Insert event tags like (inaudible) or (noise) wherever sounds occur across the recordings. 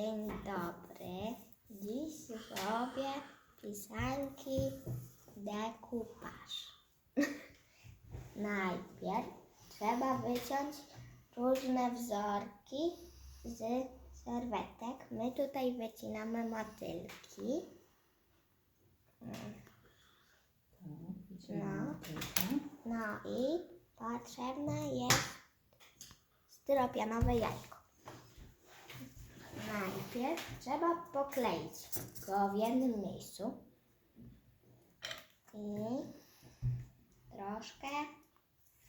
Dzień dobry. Dziś robię pisanki dekupaż. (laughs) Najpierw trzeba wyciąć różne wzorki z serwetek. My tutaj wycinamy motylki. No. No i potrzebne jest styropianowe jajko. Najpierw trzeba pokleić go w jednym miejscu i troszkę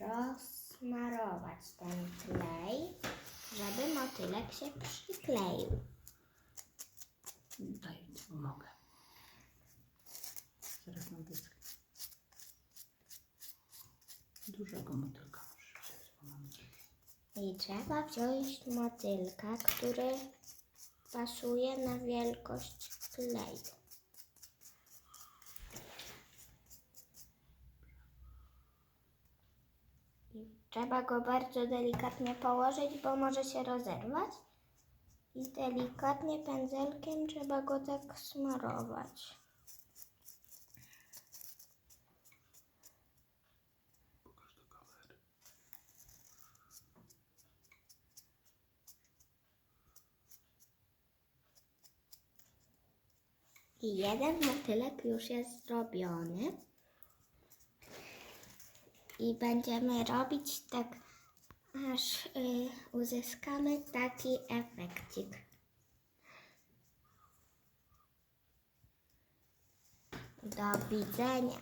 rozsmarować ten klej, żeby motylek się przykleił. Daj, pomogę. Zaraz nam wyschnie. Dużego motylka mam I trzeba wziąć motylka, który pasuje na wielkość kleju. Trzeba go bardzo delikatnie położyć, bo może się rozerwać. I delikatnie pędzelkiem trzeba go tak smarować. I jeden motylek już jest zrobiony. I będziemy robić tak, aż y, uzyskamy taki efekcik. Do widzenia.